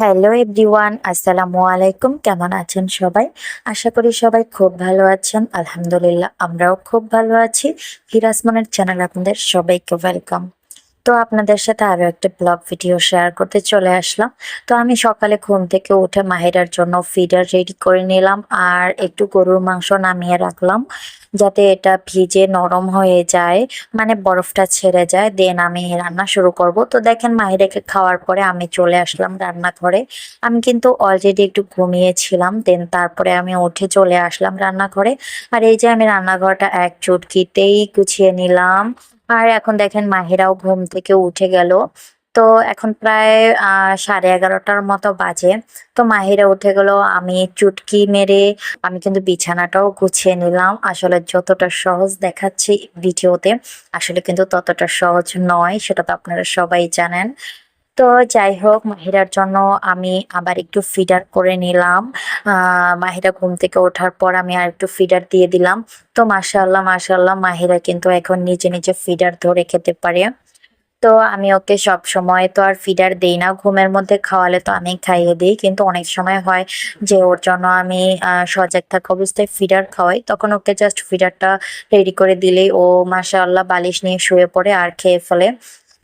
Hello everyone, আসসালামু আলাইকুম। কেমন আছেন সবাই? আশা করি সবাই খুব ভালো আছেন। আলহামদুলিল্লাহ, আমরাও খুব ভালো আছি। হিরাসমনের চ্যানেল আপনাদের সবাইকে ওয়েলকাম তো আপনাদের সাথে আরও একটা ব্লগ ভিডিও শেয়ার করতে চলে আসলাম। তো আমি সকালে ঘুম থেকে উঠে মাহিরার জন্য ফিডার রেডি করে নিলাম আর একটু গরুর মাংস নামিয়ে রাখলাম যাতে এটা ভিজে নরম হয়ে যায় মানে বরফটা ছেড়ে যায় দেন আমি রান্না শুরু করব। তো দেখেন মাহিরাকে খাওয়ার পরে আমি চলে আসলাম রান্নাঘরে। আমি কিন্তু অলরেডি একটু ঘুমিয়েছিলাম দেন তারপরে আমি উঠে চলে আসলাম রান্নাঘরে। আর এই যে আমি রান্নাঘরটা এক চুটকিতেই গুছিয়ে নিলাম। আর এখন দেখেন মাহিরাও ঘুম থেকে উঠে গেল। তো এখন প্রায় সাড়ে এগারোটার মতো বাজে। তো মাহিরা উঠে গেল, আমি চুটকি মেরে, আমি কিন্তু বিছানাটাও গুছিয়ে নিলাম। আসলে যতটা সহজ দেখাচ্ছি ভিডিওতে, আসলে কিন্তু ততটা সহজ নয়, সেটা তো আপনারা সবাই জানেন। তো যাই হোক মাহিরার জন্য আমি আবার একটু ফিডার করে নিলাম। মাহিরা ঘুম থেকে ওঠার পর আমি আর একটু ফিডার দিয়ে দিলাম। তো মাশাআল্লাহ মাশাআল্লাহ, মাহিরা কিন্তু এখন নিজে নিজে ফিডার ধরে খেতে পারে। তো আমি ওকে সব সময় তো আর ফিডার দেই না। ঘুমের মধ্যে খাওয়ালে তো আমি খাইয়ে দিই। কিন্তু অনেক সময় হয় যে ওর জন্য আমি সজাগ থাকা অবস্থায় ফিডার খাওয়াই। তখন ওকে জাস্ট ফিডারটা রেডি করে দিলেই ও মাশাআল্লাহ বালিশ নিয়ে শুয়ে পড়ে আর খেয়ে ফেলে।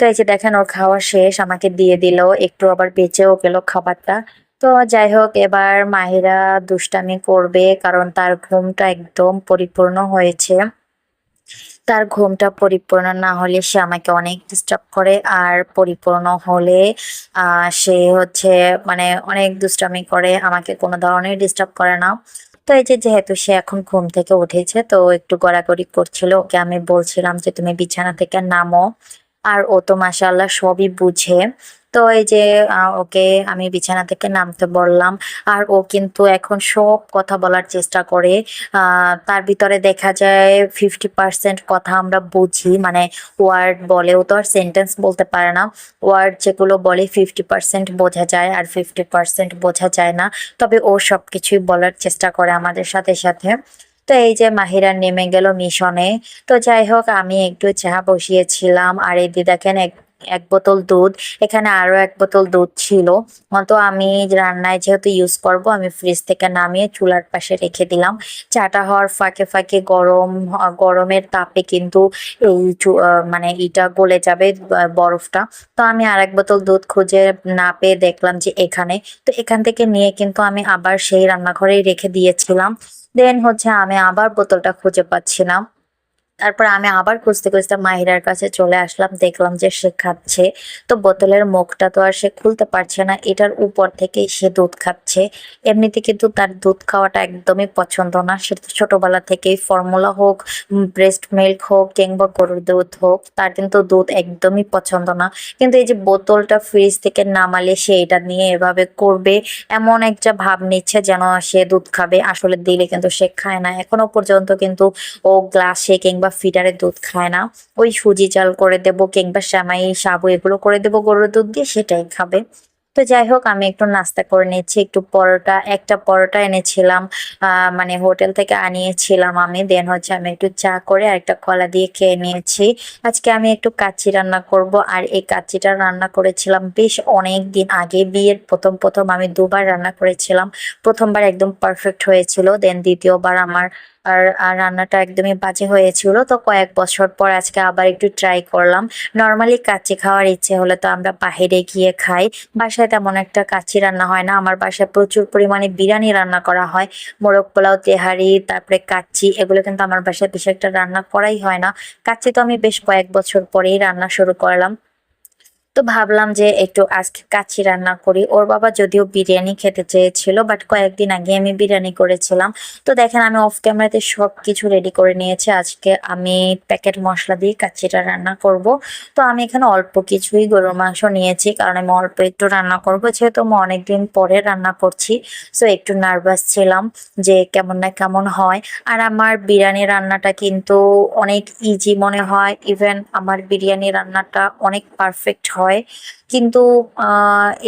তো এই যে দেখেন, ওর খাওয়া শেষ, আমাকে দিয়ে দিল, একটু আবার বেঁচেও গেল খাবারটা। তো যাই হোক, এবার মাহিরা দুষ্টামি করবে, কারণ তার ঘুমটা একদম পরিপূর্ণ হয়েছে। তার ঘুমটা পরিপূর্ণ না হলে সে আমাকে অনেক ডিস্টার্ব করে, আর পরিপূর্ণ হলে সে হচ্ছে মানে অনেক দুষ্টামি করে, আমাকে কোনো ধরনের ডিস্টার্ব করে না। তো এই যে যেহেতু সে এখন ঘুম থেকে উঠেছে, তো একটু গড়াগড়ি করছিল, ওকে আমি বলছিলাম যে, তুমি বিছানা থেকে নামো। আর ও তো মাশাআল্লাহ সবই বুঝে। তো এই যে ওকে আমি বিছানা থেকে নামতে বললাম। আর ও কিন্তু এখন সব কথা বলার চেষ্টা করে। তার ভিতরে দেখা যায় ফিফটি পার্সেন্ট কথা আমরা বুঝি। মানে ওয়ার্ড বলে, ও তো আর সেন্টেন্স বলতে পারে না। ওয়ার্ড যেগুলো বলে ফিফটি পার্সেন্ট বোঝা যায় আর ফিফটি পার্সেন্ট বোঝা যায় না। তবে ও সব কিছুই বলার চেষ্টা করে আমাদের সাথে সাথে। তো এই যে মাহিরা নেমে গেল মিশনে। তো যাই হোক, আমি একটু চা বসিয়েছিলাম। আর এই দেখেন, এক এক বোতল দুধ। এখানে আরও এক বোতল দুধ ছিল। তো আমি রান্নায় যেহেতু ইউজ করব, আমি ফ্রিজ থেকে নামিয়ে চুলার পাশে রেখে দিলাম। চাটা হওয়ার ফাঁকে ফাঁকে গরম, গরমের তাপে কিন্তু এই মানে ইটা গলে যাবে বরফটা। তো আমি আর এক বোতল দুধ খুঁজে না পেয়ে দেখলাম যে এখানে। তো এখান থেকে নিয়ে কিন্তু আমি আবার সেই রান্নাঘরেই রেখে দিয়েছিলাম। দেন হচ্ছে আমি আবার বোতলটা খুঁজে পাচ্ছিলাম। তারপর আমি আবার খুঁজতে খুঁজতে মাহিরার কাছে চলে আসলাম, দেখলাম যে সে খাচ্ছে। তো বোতলের মুখটা তো আর সে খুলতে পারছে না, এটার উপর থেকেই সে দুধ খাচ্ছে। এমনিতে কিন্তু তার দুধ খাওয়াটা একদমই পছন্দ না। সে তো ছোটবেলা থেকেই ফর্মুলা হোক ব্রেস্ট মিল্ক হোক কিংবা গরুর দুধ হোক, তার কিন্তু দুধ একদমই পছন্দ না। কিন্তু এই যে বোতলটা ফ্রিজ থেকে নামালে সে এটা নিয়ে এভাবে করবে, এমন একটা ভাব নিচ্ছে যেন সে দুধ খাবে। আসলে দিলে কিন্তু সে খায় না। এখনও পর্যন্ত কিন্তু ও গ্লাসে কিংবা ফিডারে দুধ খায় না। ওই সুজি চাল করে দেবো কিংবা শ্যামাই সাবু এগুলো করে দেবো গরুর দুধ দিয়ে, সেটাই খাবে। তো যাই হোক, আমি একটু নাস্তা করে নিচ্ছি। একটু পরোটা, একটা পরোটা এনেছিলাম মানে হোটেল থেকে আনিয়েছিলাম আমি। দেন হচ্ছে আমি একটু চা করে আর একটা কলা দিয়ে খেয়ে নিয়েছি। আজকে আমি একটু কাচ্চি রান্না করব। আর এই কাচ্চিটা রান্না করেছিলাম বেশ অনেক দিন আগে। বিয়ের প্রথম প্রথম আমি দুবার রান্না করেছিলাম। প্রথমবার একদম পারফেক্ট হয়েছিল। দেন দ্বিতীয়বার আমার আর রান্নাটা একদমই বাজে হয়েছিল। তো কয়েক বছর পর আজকে আবার একটু ট্রাই করলাম। নর্মালি কাচ্চি খাওয়ার ইচ্ছে হলে তো আমরা বাইরে গিয়ে খাই। বাসায় তেমন একটা কাচ্চি রান্না হয় না। আমার বাসায় প্রচুর পরিমাণে বিরিয়ানি রান্না করা হয়। মোরগ পোলাও, তেহারি, তারপরে কাচ্চি, এগুলো কিন্তু আমার বাসায় বেশি একটা রান্না করাই হয় না। কাচ্চি তো আমি বেশ কয়েক বছর পরেই রান্না শুরু করলাম। তো ভাবলাম যে একটু আজকে কাচ্চি রান্না করি। ওর বাবা যদিও বিরিয়ানি খেতে চেয়েছিল বাট কয়েকদিন আগে আমি বিরিয়ানি করেছিলাম। তো দেখেন, আমি অফ ক্যামেরাতে সব কিছু রেডি করে নিয়েছি। আজকে আমি প্যাকেট মশলা দিয়ে কাচ্চিটা রান্না করব। তো আমি এখানে অল্প কিছুই গরুর মাংস নিয়েছি, কারণ আমি অল্প একটু রান্না করব। যেহেতু আমি অনেকদিন পরে রান্না করছি সো একটু নার্ভাস ছিলাম যে কেমন না কেমন হয়। আর আমার বিরিয়ানি রান্নাটা কিন্তু অনেক ইজি মনে হয়। ইভেন আমার বিরিয়ানি রান্নাটা অনেক পারফেক্ট হয়। কিন্তু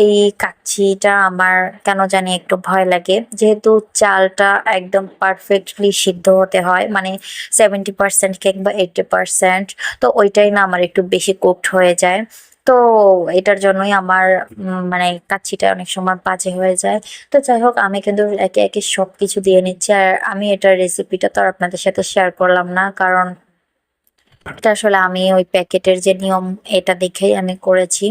এই কাচ্চিটা আমার কেন জানি একটু ভয় লাগে। যেহেতু চালটা একদম পারফেক্টলি সিদ্ধ হতে হয় মানে সেভেন্টি পার্সেন্ট কিংবা এইটটি পার্সেন্ট তো ওইটাই না আমার একটু বেশি কুকড হয়ে যায়। তো এটার জন্যই আমার মানে কাচ্ছিটা অনেক সময় বাজে হয়ে যায়। তো যাই হোক, আমি কিন্তু একে একে সব কিছু দিয়ে নিচ্ছি। আর আমি এটার রেসিপিটা তো আপনাদের সাথে শেয়ার করলাম না, কারণ এটা আসলে আমি ওই প্যাকেটের যে নিয়ম, এটা দেখেই আমি করেছি।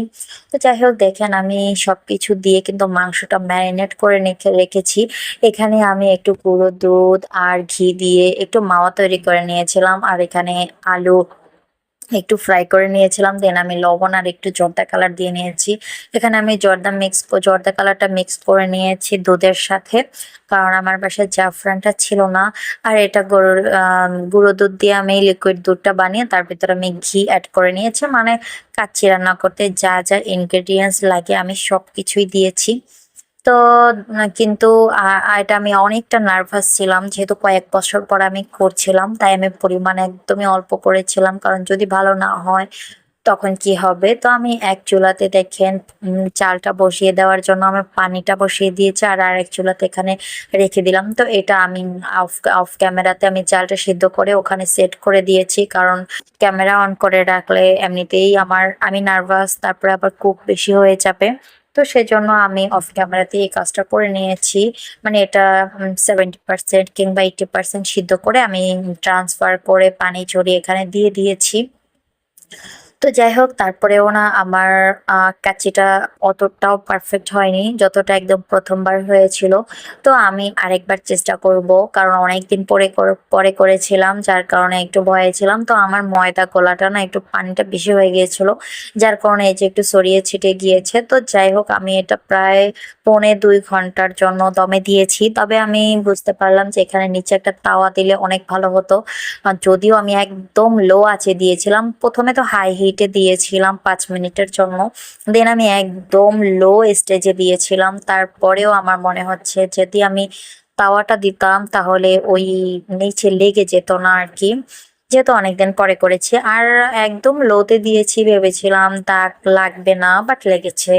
তো যাই হোক, দেখেন আমি সব কিছু দিয়ে কিন্তু মাংসটা ম্যারিনেট করে রেখে, রেখেছি। এখানে আমি একটু গুঁড়ো দুধ আর ঘি দিয়ে একটু মাওয়া তৈরি করে নিয়েছিলাম। আর এখানে আলু একটু ফ্রাই করে নিয়েছিলাম দেন আমি লবণ আর একটু জর্দা কালার দিয়ে নিয়েছি। এখানে আমি জর্দা মিক্স জর্দা কালারটা মিক্স করে নিয়েছি দুধের সাথে, কারণ আমার বাসায় জাফরানটা ছিল না। আর এটা গরুর গুঁড়ো দুধ দিয়ে আমি লিকুইড দুধটা বানিয়ে তার ভিতরে আমি ঘি অ্যাড করে নিয়েছি। মানে কাচ্চি রান্না করতে যা যা ইনগ্রেডিয়েন্টস লাগে আমি সব কিছুই দিয়েছি। তো কিন্তু এটা আমি অনেকটা নার্ভাস ছিলাম। যেহেতু কয়েক বছর পর আমি করছিলাম, তাই আমি পরিমাণ একদমই অল্প করেছিলাম। কারণ যদি ভালো না হয়, তখন কি হবে? তো আমি এক চুলাতে দেখেন চালটা বসিয়ে দেওয়ার জন্য আমি পানিটা বসিয়ে দিয়েছি আর আর এক চুলাতে এখানে রেখে দিলাম। তো এটা আমি অফ অফ ক্যামেরাতে আমি চালটা সিদ্ধ করে ওখানে সেট করে দিয়েছি। কারণ ক্যামেরা অন করে রাখলে এমনিতেই আমার, আমি নার্ভাস তারপরে আবার কুক বেশি হয়ে যাবে। তো সেজন্য আমি অফ ক্যামেরাতে এই কাজটা করে নিয়েছি। মানে এটা সেভেন্টি পার্সেন্ট কিংবা এইটি পার্সেন্ট সিদ্ধ করে আমি ট্রান্সফার করে পানি চড়িয়ে এখানে দিয়ে দিয়েছি। তো যাই হোক তারপরেও না আমার আহ, কাচ্চিটা অতটাও পারফেক্ট হয়নি যতটা একদম প্রথমবার হয়েছিল। তো আমি আরেকবার চেষ্টা করব কারণ অনেকদিন পরে পরে করেছিলাম যার কারণে একটু ভয়ে ছিলাম। তো আমার ময়দা গোলাটা না একটু পানিটা বেশি হয়ে গিয়েছিল যার কারণে এই যে একটু সরিয়ে ছিটে গিয়েছে। তো যাই হোক আমি এটা প্রায় পৌনে দুই ঘণ্টার জন্য দমে দিয়েছি। তবে আমি বুঝতে পারলাম যে এখানে নিচে একটা তাওয়া দিলে অনেক ভালো হতো। যদিও আমি একদম লো আছে দিয়েছিলাম প্রথমে তো হাই হিটে দিয়েছিলাম পাঁচ মিনিটের জন্য। দেন আমি একদম লো স্টেজে দিয়েছিলাম। তারপরেও আমার মনে হচ্ছে যদি আমি তাওয়াটা দিতাম, তাহলে ওই নিচে লেগে যেত না আর কি। যেহেতু অনেকদিন পরে করেছি। আর একদম লোতে দিয়েছি, ভেবেছিলাম দাগ লাগবে না বাট লেগেছে।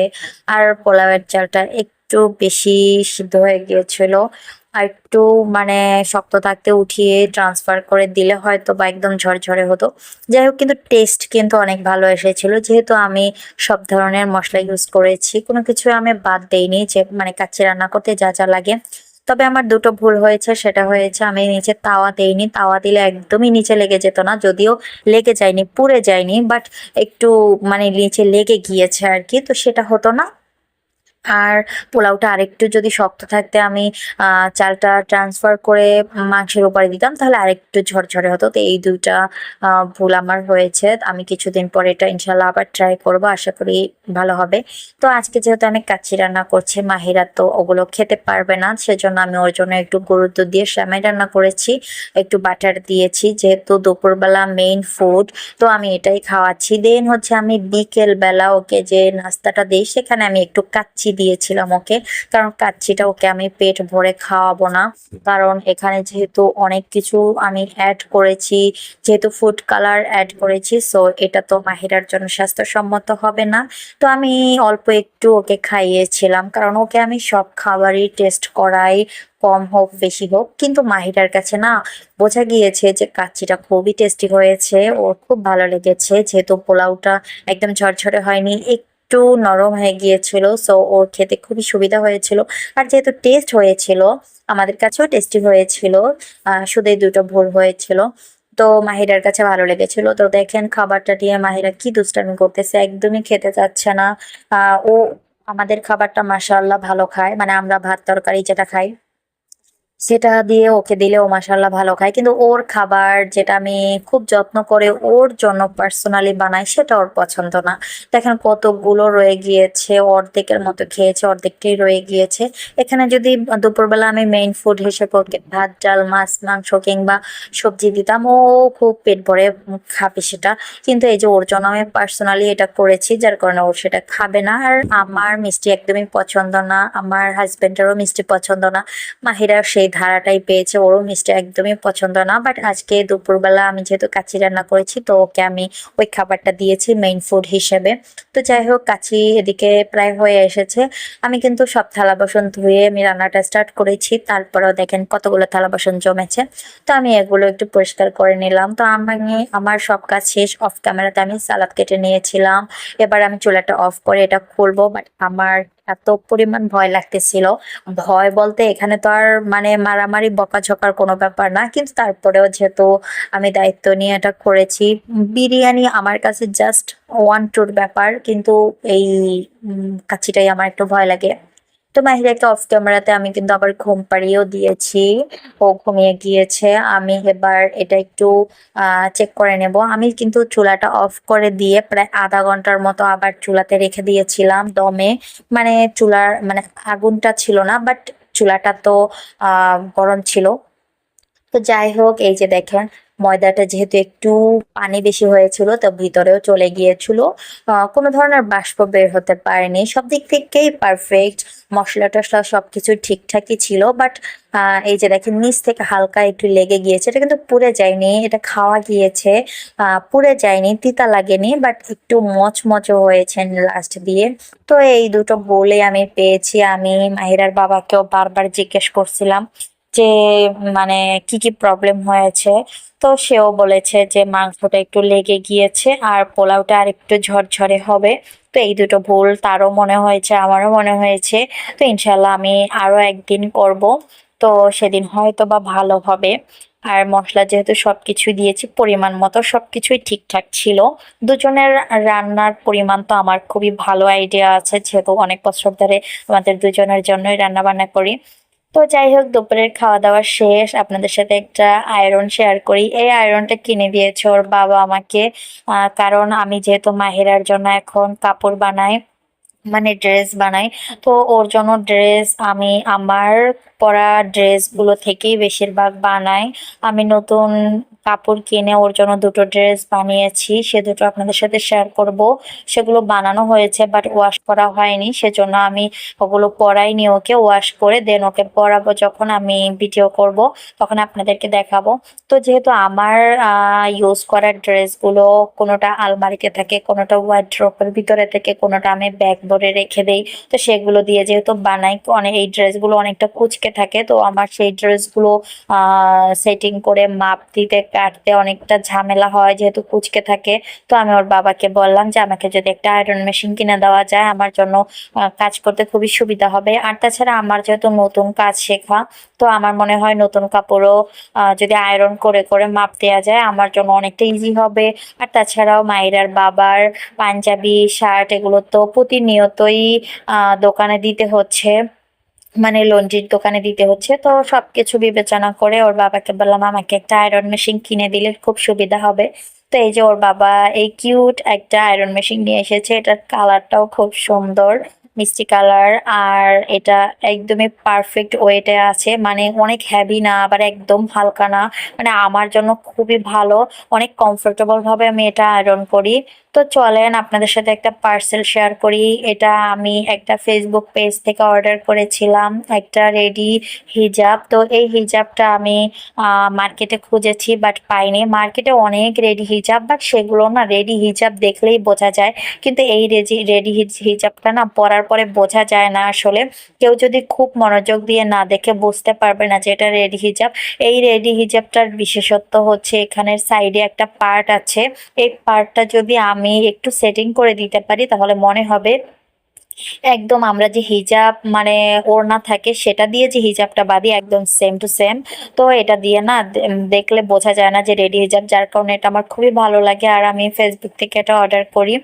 আর পোলাওয়ের চালটা একটু বেশি সিদ্ধ হয়ে গিয়েছিল। আর একটু মানে শক্ত থাকতে উঠিয়ে ট্রান্সফার করে দিলে হয়তো বা একদম ঝরঝরে হতো। যাই হোক, কিন্তু টেস্ট কিন্তু অনেক ভালো এসেছিল। যেহেতু আমি সব ধরনের মশলা ইউজ করেছি, কোনো কিছু আমি বাদ দেইনি যে মানে কাচ্চি রান্না করতে যা যা লাগে। তবে আমার দুটো ভুল হয়েছে, সেটা হয়েছে আমি নিচে তাওয়া দেইনি। তাওয়া দিলে একদমই নিচে লেগে যেত না, যদিও লেগে যায়নি, পুড়ে যায়নি বাট একটু মানে নিচে লেগে গিয়েছে আর কি, তো সেটা হতো না। আর পোলাওটা আরেকটু যদি শক্ত থাকতে আমি চালটা ট্রান্সফার করে মাংসের উপরে দিতাম তাহলে আরেকটু ঝরঝরে হতো। তো এই আহ, ভুল আমার হয়েছে। আমি কিছুদিন পরে এটা ইনশাল্লাহ আবার ট্রাই করব আশা করি ভালো হবে। তো আজকে যেহেতু আমি কাচ্চি রান্না করছি মাহিরা তো ওগুলো খেতে পারবে না সেজন্য আমি ওর জন্য একটু গুরুত্ব দিয়ে শ্যামাই রান্না করেছি। একটু বাটার দিয়েছি যেহেতু দুপুরবেলা মেইন ফুড তো আমি এটাই খাওয়াচ্ছি। দেন হচ্ছে আমি বিকেল বেলা ওকে যে নাস্তাটা দিই সেখানে আমি একটু কাচ্চি দিয়েছিলাম ওকে। কারণ কাচ্চিটা ওকে আমি পেট ভরে খাওয়াবো না। কারণ এখানে যেহেতু অনেক কিছু আমি অ্যাড করেছি, যেহেতু ফুড কালার অ্যাড করেছি সো এটা তো মাহিরার জন্য স্বাস্থ্যসম্মত হবে না। তো আমি অল্প একটু ওকে খাইয়েছিলাম, কারণ ওকে আমি সব খাবারই টেস্ট করাই, কম হোক, বেশি হোক। কিন্তু মাহিরার কাছে না বোঝা গিয়েছে যে কাচ্চিটা খুবই টেস্টি হয়েছে, ওর খুব ভালো লেগেছে। যেহেতু পোলাওটা একদম ঝরঝরে হয়নি একটু নরম হয়ে গিয়েছিল সো ওর খেতে খুবই সুবিধা হয়েছিল। আর যেহেতু টেস্ট হয়েছিল, আমাদের কাছেও টেস্টি হয়েছিল শুধু দুটো ভুল হয়েছিল। তো মাহিরার কাছে ভালো লেগেছিল। তো দেখেন খাবারটা দিয়ে মাহিরা কি দুষ্টামি করতেছে, একদমই খেতে চাচ্ছে না। ও আমাদের খাবারটা মাশাআল্লাহ ভালো খায় মানে আমরা ভাত তরকারি যেটা খাই। সেটা দিয়ে ওকে দিলেও মাশাল্লাহ ভালো খায়। কিন্তু ওর খাবার যেটা আমি খুব যত্ন করে ওর জন্য পার্সোনালি বানাই সেটা ওর পছন্দ না। দেখেন কতগুলো রয়ে গিয়েছে, অর্ধেকের মতো খেয়েছে, অর্ধেকটাই রয়ে গিয়েছে। এখানে যদি দুপুরবেলা আমি মেইন ফুড হিসেবে ওকে ভাত, ডাল, মাছ, মাংস কিংবা সবজি দিতাম, ও খুব পেট ভরে খাবে সেটা। কিন্তু এই যে ওর জন্য আমি পার্সোনালি এটা করেছি, যার কারণে ওর সেটা খাবে না। আর আমার মিষ্টি একদমই পছন্দ না, আমার হাজবেন্ডেরও মিষ্টি পছন্দ না মাহিরা সেই ধারাটাই পেয়েছে। ওরও মিষ্টি একদমই পছন্দ না বাট আজকে দুপুরবেলা আমি যেহেতু কাচি রান্না করেছি, তো ওকে আমি ওই খাবারটা দিয়েছি মেইন ফুড হিসেবে। তো যাই হোক কাচি এদিকে প্রায় হয়ে এসেছে। আমি কিন্তু সব থালা বাসন ধুয়ে আমি রান্নাটা স্টার্ট করেছি, তারপরেও দেখেন কতগুলো থালা বাসন জমেছে। তো আমি এগুলো একটু পরিষ্কার করে নিলাম। তো আমি, আমার সব কাজ শেষ অফ ক্যামেরাতে আমি সালাদ কেটে নিয়েছিলাম। এবার আমি চুলাটা অফ করে এটা খুলবো বাট আমার এত পরিমাণ ভয় লাগতেছিল। ভয় বলতে এখানে তো আর মানে মারামারি, বকাঝকার কোনো ব্যাপার না। কিন্তু তারপরেও যেহেতু আমি দায়িত্ব নিয়ে এটা করেছি, বিরিয়ানি আমার কাছে জাস্ট ওয়ান টুর ব্যাপার। কিন্তু এই কাছিটাই আমার একটু ভয় লাগে। তো মাহিরাকে অফ ক্যামেরাতে আমি কিন্তু আবার ঘুম পাড়িয়েও দিয়েছি। ও ঘুমিয়ে গিয়েছে। আমি এবার এটা একটু চেক করে নেব। আমি কিন্তু চুলাটা অফ করে দিয়ে প্রায় আধা ঘণ্টার মতো আবার চুলাতে রেখে দিয়েছিলাম দমে। মানে চুলার মানে আগুনটা ছিল না বাট চুলাটা তো গরম ছিল। তো যাই হোক, এই যে দেখেন ময়দাটা যেহেতু একটু পানি বেশি হয়েছিল, তো ভিতরেও চলে গিয়েছিল। কোনো ধরনের বাষ্প বের হতে পারেনি। সব দিক থেকেই পারফেক্ট মশলা টশলা সবকিছু ঠিকঠাকই ছিল বাট এই যে দেখেন নিচ থেকে হালকা একটু লেগে গিয়েছে। এটা কিন্তু পুড়ে যায়নি, এটা খাওয়া গিয়েছে। পুড়ে যায়নি, তিতা লাগেনি বাট একটু মচমচ হয়েছেন লাস্ট দিয়ে। তো এই দুটো বলে আমি পেয়েছি। আমি মাহিরার বাবাকেও বারবার জিজ্ঞেস করছিলাম যে মানে কি কি প্রবলেম হয়েছে, তো সেও বলেছে যে মাংসটা একটু লেগে গিয়েছে আর পোলাওটা আর একটু ঝরঝরে হবে। তো এই দুটো ভুল তারও মনে হয়েছে, আমারও মনে হয়েছে। তো ইনশাল্লাহ আমি আরও একদিন করব। তো সেদিন হয়তো বা ভালো হবে। আর মশলা যেহেতু সব সবকিছু দিয়েছি, পরিমাণ মতো সবকিছুই ঠিকঠাক ছিল। দুজনের রান্নার পরিমাণ তো আমার খুবই ভালো আইডিয়া আছে, যেহেতু অনেক বছর ধরে আমাদের দুজনের জন্যই রান্না বান্না করি। তো যাই হোক, দুপুরের খাওয়া দাওয়া শেষ। আপনাদের সাথে একটা আয়রন শেয়ার করি। এই আয়রনটা কিনে দিয়েছে ওর বাবা আমাকে। কারণ আমি যেহেতু মাহেরার জন্য এখন কাপড় বানাই মানে ড্রেস বানাই, তো ওর জন্য ড্রেস আমি আমার পরা ড্রেসগুলো থেকেই বেশিরভাগ বানাই। আমি নতুন কাপড় কিনে ওর জন্য দুটো ড্রেস বানিয়েছি, সে দুটো আপনাদের সাথে শেয়ার করব। সেগুলো বানানো হয়েছে বাট ওয়াশ করা হয়নি, সেজন্য আমি ওগুলো পরাইনি ওকে ওয়াশ করে দেন ওকে পরাবো যখন আমি ভিডিও করব, তখন আপনাদেরকে দেখাবো। তো যেহেতু আমার ইউজ করার ড্রেসগুলো কোনোটা আলমারিতে থাকে, কোনোটা ওয়ার্ড্রোপের ভিতরে থেকে, কোনোটা আমি ব্যাগ ভরে রেখে দেই, তো সেগুলো দিয়ে যেহেতু বানাই, অনেক এই ড্রেসগুলো অনেকটা কুচকে থাকে, তো আমার সেই ড্রেসগুলো সেটিং করে মাপ দিতে, কাটতে অনেকটা ঝামেলা হয় যেহেতু কুচকে থাকে। তো আমি ওর বাবাকে বললাম যে, আমাকে যদি একটা আয়রন মেশিন কিনে দেওয়া যায়, আমার জন্য কাজ করতে খুবই সুবিধা হবে। আর তাছাড়া আমার যেহেতু নতুন কাজ শেখা, তো আমার মনে হয় নতুন কাপড়ও যদি আয়রন করে করে মাপ দেওয়া যায়, আমার জন্য অনেকটা ইজি হবে। আর তাছাড়াও মায়েরার বাবার পাঞ্জাবি শার্ট এগুলো তো প্রতিনিয়তই দোকানে দিতে হচ্ছে। মানে লন্ড্রির দোকানে দিতে হচ্ছে। তো সবকিছু বিবেচনা করে ওর বাবাকে বললাম, আমাকে একটা আয়রন মেশিন কিনে দিলে খুব সুবিধা হবে। তো এই যে ওর বাবা এই কিউট একটা আয়রন মেশিন নিয়ে এসেছে। এটার কালারটাও খুব সুন্দর, মিষ্টি কালার আর এটা একদমই পারফেক্ট ওয়েটে আছে। মানে অনেক হেভি না, আবার একদম হালকা না। মানে আমার জন্য খুবই ভালো, অনেক কমফোর্টেবল ভাবে আমি এটা আয়রন করি। তো চলেন আপনাদের সাথে একটা পার্সেল শেয়ার করি। এটা আমি একটা ফেসবুক পেজ থেকে অর্ডার করেছিলাম, একটা রেডি হিজাব তো এই হিজাবটা আমি মার্কেটে খুঁজেছি বাট পাইনি। মার্কেটে অনেক রেডি হিজাব বাট সেগুলো না রেডি হিজাব দেখলেই বোঝা যায়। কিন্তু এই রেডি রেডি হিজাবটা না পরার পরে বোঝা যায় না আসলে। কেউ যদি খুব মনোযোগ দিয়ে না দেখে বুঝতে পারবে না যে এটা রেডি হিজাব এই রেডি হিজাবটার বিশেষত্ব হচ্ছে এখানের সাইডে একটা পার্ট আছে। এই পার্টটা যদি আমি একটু সেটিং করে দিতে পারি, তাহলে মনে হবে একদম আমরা যে হিজাব মানে ওড়না থাকে, সেটা দিয়ে যে হিজাবটা বাঁধি একদম সেম টু সেম তো এটা দিয়ে না দেখলে বোঝা যায় না যে রেডি হিজাব যার কারণে এটা আমার খুবই ভালো লাগে। আর আমি ফেসবুক থেকে এটা অর্ডার করি।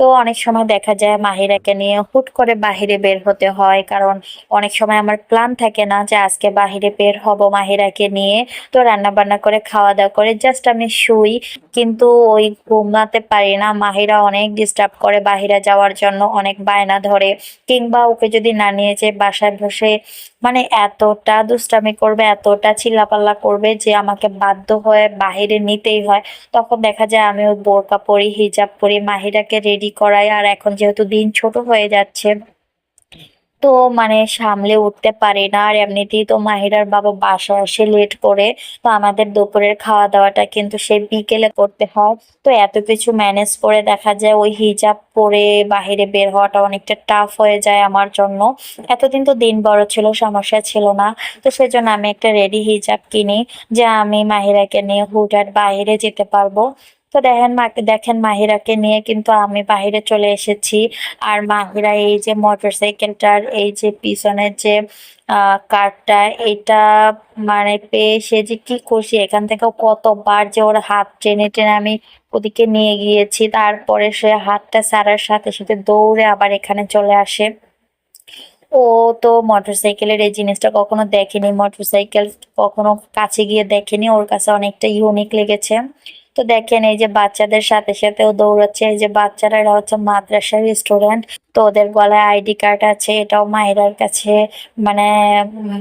তো অনেক সময় দেখা যায় মাহিরাকে নিয়ে হুট করে বাহিরে বের হতে হয়, কারণ অনেক সময় আমার প্ল্যান থাকে না যে আজকে বাহিরে বের হব মাহিরাকে নিয়ে। তো রান্না বান্না করে খাওয়া দাওয়া করে জাস্ট আমি শুই, কিন্তু ওই ঘুমাতে পারি না। মাহিরা অনেক ডিস্টার্ব করে বাহিরে যাওয়ার জন্য, অনেক বায়না ধরে। কিংবা ওকে যদি না নিয়ে যে বাসায় বসে মানে এতটা দুষ্টামি করবে, এতটা চিল্লাপাল্লা করবে যে আমাকে বাধ্য হয়ে বাহিরে নিতেই হয়। তখন দেখা যায় আমি ওই বোরকা পরি, হিজাব পরি, মাহিরাকে রেডি করাই আর এখন যেহেতু দিন ছোট হয়ে যাচ্ছে, তো মানে সামলে উঠতে পারি না। আর এমনিতেই তো মাহিরার বাবা বাসায় এসে লেট করে, তো আমাদের দুপুরের খাওয়া দাওয়াটা কিন্তু সেই বিকেলে করতে হয়। তো এত কিছু ম্যানেজ করে দেখা যায়, ওই হিজাব পরে বাহিরে বের হওয়াটা অনেকটা টাফ হয়ে যায় আমার জন্য। এতদিন তো দিন বড় ছিল, সমস্যা ছিল না। তো সেজন্য আমি একটা রেডি হিজাব কিনি, যে আমি মাহিরাকে নিয়ে হুটহাট বাইরে যেতে পারব। তো দেখেন মাকে দেখেন মাহিরাকে নিয়ে কিন্তু আমি বাহিরে চলে এসেছি। আর মাহিরা এই যে মোটরসাইকেলটার এই যে পিছনের যে কারটা, এটা মানে পেয়ে সে যে কি খুশি। এখান থেকে কতবার যে ওর হাত টেনে টেনে আমি ওদিকে নিয়ে গিয়েছি। তারপরে সে হাতটা সারার সাথে সাথে দৌড়ে আবার এখানে চলে আসে। ও তো মোটরসাইকেলের এই জিনিসটা কখনো দেখেনি। মোটরসাইকেল কখনো কাছে গিয়ে দেখেনি। ওর কাছে অনেকটা ইউনিক লেগেছে। তো দেখেন, এই যে বাচ্চাদের সাথে সাথে ও দৌড়াচ্ছে। এই যে বাচ্চারা, এরা হচ্ছে মাদ্রাসার স্টুডেন্ট। তো ওদের গলায় আইডি কার্ড আছে, এটাও মাহিরার কাছে মানে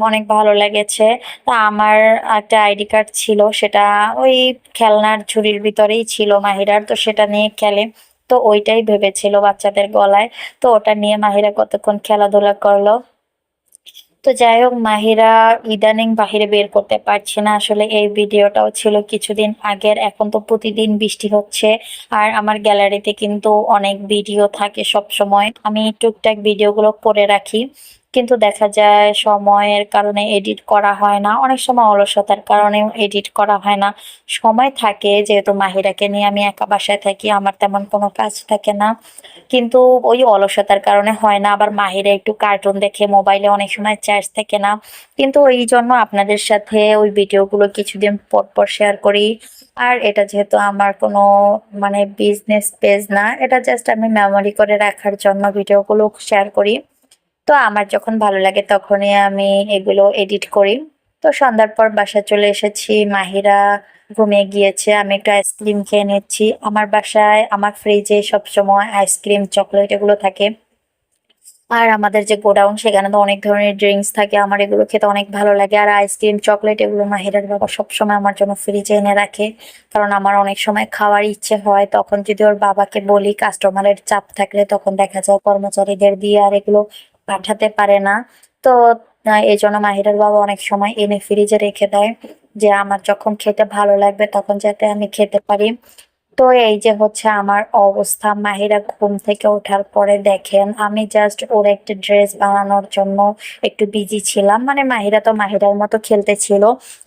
অনেক ভালো লেগেছে। তা আমার একটা আইডি কার্ড ছিল, সেটা ওই খেলনার ঝুড়ির ভিতরেই ছিল মাহিরার, তো সেটা নিয়ে খেলে। তো ওইটাই ভেবেছিল বাচ্চাদের গলায়। তো ওটা নিয়ে মাহিরা কতক্ষণ খেলাধুলা করল? তো যাই হোক মাহিরা ইদানিং বাহিরে বের করতে পারছে না। আসলে এই ভিডিওটাও ছিল কিছুদিন আগের, এখন তো প্রতিদিন বৃষ্টি হচ্ছে। আর আমার গ্যালারিতে কিন্তু অনেক ভিডিও থাকে সব সময় আমি টুকটাক ভিডিওগুলো করে রাখি। কিন্তু দেখা যায় সময়ের কারণে এডিট করা হয় না। অনেক সময় অলসতার কারণেও এডিট করা হয় না। সময় থাকে, যেহেতু মাহিরাকে নিয়ে আমি একা বাসায় থাকি, আমার তেমন কোনো কাজ থাকে না। কিন্তু ওই অলসতার কারণে হয় না। আবার মাহিরা একটু কার্টুন দেখে মোবাইলে অনেক সময় চার্জ থাকে না। কিন্তু ওই জন্য আপনাদের সাথে ওই ভিডিওগুলো কিছুদিন পর পর শেয়ার করি। আর এটা যেহেতু আমার কোনো মানে বিজনেস পেজ না, এটা জাস্ট আমি মেমোরি করে রাখার জন্য ভিডিওগুলো শেয়ার করি। তো আমার যখন ভালো লাগে তখনই আমি এগুলো এডিট করি। তো সন্ধ্যার পর বাসা চলে এসেছি, মাহিরা ঘুমিয়ে গিয়েছে, আমি একটু আইসক্রিম খেয়ে নিচ্ছি। আমার বাসায়, আমার ফ্রিজে সবসময় আইসক্রিম চকলেট এগুলো থাকে। আর আমাদের যে গোডাউন, সেখানে তো অনেক ধরনের ড্রিঙ্কস থাকে। আমার এগুলো খেতে অনেক ভালো লাগে। আর আইসক্রিম চকলেট এগুলো মাহিরার বাবা সবসময় আমার জন্য ফ্রিজে এনে রাখে। কারণ আমার অনেক সময় খাওয়ার ইচ্ছে হয়। তখন যদি ওর বাবাকে বলি কাস্টমারের চাপ থাকলে তখন দেখা যায় কর্মচারীদের দিয়ে আর এগুলো পাঠাতে পারে না। তো এই জন্য মাহিরের বাবা অনেক সময় এনে ফ্রিজে রেখে দেয় যে, আমার যখন খেতে ভালো লাগবে, তখন যাতে আমি খেতে পারি। তো এই যে হচ্ছে আমার অবস্থা, মাহিরা ঘুম থেকে ওঠার পরে দেখেন আমি জাস্ট ওর একটা ড্রেস বানানোর জন্য একটু বিজি ছিলাম। মানে মাহিরা তো মাহিরার মতো খেলতে ছিল।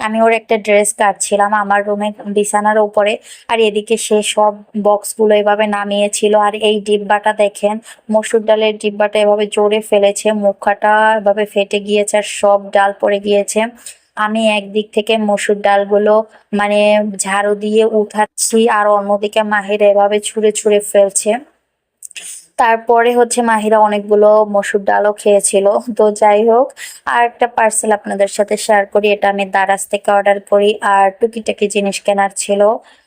আমি ওর একটা ড্রেস কাটছিলাম আমার রুমে বিছানার উপরে আর এদিকে সে সব বক্সগুলো এভাবে নামিয়েছিল। আর এই ডিব্বাটা দেখেন, মসুর ডালের ডিব্বাটা এভাবে জোরে ফেলেছে মুখাটা এভাবে ফেটে গিয়েছে আর সব ডাল পড়ে গিয়েছে। আমি একদিক থেকে মসুর ডালগুলো মানে ঝাড়ু দিয়ে উঠাচ্ছি আর অন্যদিকে মাহিরা এভাবে ছুঁড়ে ছুঁড়ে ফেলছে। তারপরে হচ্ছে মাহিরা অনেকগুলো মসুর ডালও খেয়েছিল। তো যাই হোক আর একটা পার্সেল আপনাদের সাথে শেয়ার করি। এটা আমি দারাজ থেকে অর্ডার করি আর টুকিটাকি জিনিস কেনার ছিল।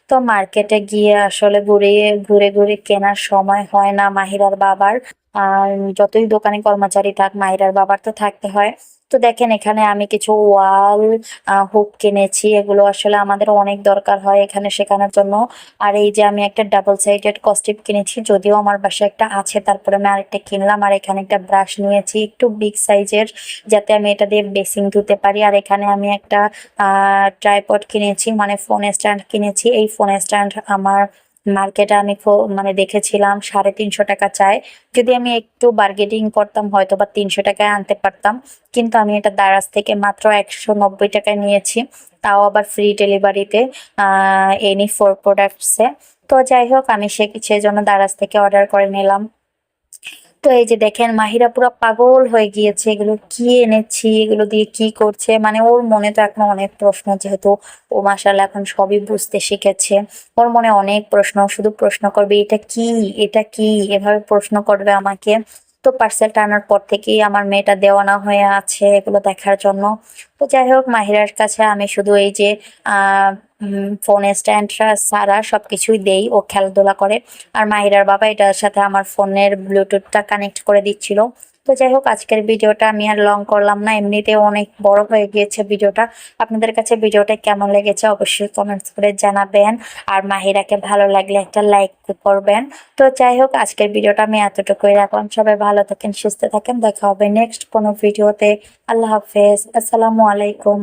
তো মার্কেটে গিয়ে আসলে ঘুরে ঘুরে ঘুরে কেনার সময় হয় না মাহিরার বাবার। আর যতই দোকানে কর্মচারী থাক, মাহিরার বাবার তো থাকতে হয়। তো দেখেন, এখানে আমি কিছু ওয়াল হুক কিনেছি, এগুলো আসলে আমাদের অনেক দরকার হয় এখানে শেখানোর জন্য। আর এই যে আমি একটা ডাবল সাইডেড কস্টিপ কিনেছি, যদিও আমার বাসায় একটা আছে, তারপরে আমি আরেকটা কিনলাম, আর এখানে একটা ব্রাশ নিয়েছি, একটু বিগ সাইজের যাতে আমি এটা দিয়ে বেসিং ধুতে পারি। আর এখানে আমি একটা আহ ট্রাইপড কিনেছি মানে ফোন স্ট্যান্ড কিনেছি। এই ফোন স্ট্যান্ড আমার মার্কেটে আমি মানে দেখেছিলাম সাড়ে তিনশো টাকা চাই। যদি আমি একটু বার্গেটিং করতাম, হয়তো বা তিনশো টাকায় আনতে পারতাম। কিন্তু আমি এটা দারাজ থেকে মাত্র একশো নব্বই টাকায় নিয়েছি। তাও আবার ফ্রি ডেলিভারিতে এনি ফোর প্রোডাক্টসে তো যাই হোক, আমি সে, সেজন্য দারাজ থেকে অর্ডার করে নিলাম। তো এই যে দেখেন, মাহিরা পুরো পাগল হয়ে গিয়েছে। এগুলো কি এনেছি, এগুলো দিয়ে কি করছে? মানে ওর মনে তো এখন অনেক প্রশ্ন, যেহেতু ও মাসাল এখন সবই বুঝতে শিখেছে। ওর মনে অনেক প্রশ্ন, শুধু প্রশ্ন করবে, এটা কি? এটা কি? এভাবে প্রশ্ন করবে আমাকে। তো পার্সেলটা আনার পর থেকেই আমার মেয়েটা দেওয়ানা হয়ে আছে এগুলো দেখার জন্য। তো যাই হোক, মাহিরার কাছে আমি শুধু এই যে ফোন স্ট্যান্ডটা সারা সব কিছুই দেই, ও খেলাধুলা করে। আর মাহিরার বাবা এটার সাথে আমার ফোনের ব্লুটুথটা কানেক্ট করে দিচ্ছিল। তো যাই হোক, আজকের ভিডিওটা আমি আর লং করলাম না এমনিতে অনেক বড় হয়ে গিয়েছে ভিডিওটা। আপনাদের কাছে ভিডিওটা কেমন লেগেছে অবশ্যই কমেন্টস করে জানাবেন। আর মাহিরাকে ভালো লাগলে একটা লাইক করবেন। তো যাই হোক, আজকের ভিডিওটা আমি এতটুকুই রাখলাম। সবাই ভালো থাকেন, সুস্থ থাকেন। দেখা হবে নেক্সট কোনো ভিডিওতে। আল্লাহ হাফেজ। আসসালামু আলাইকুম।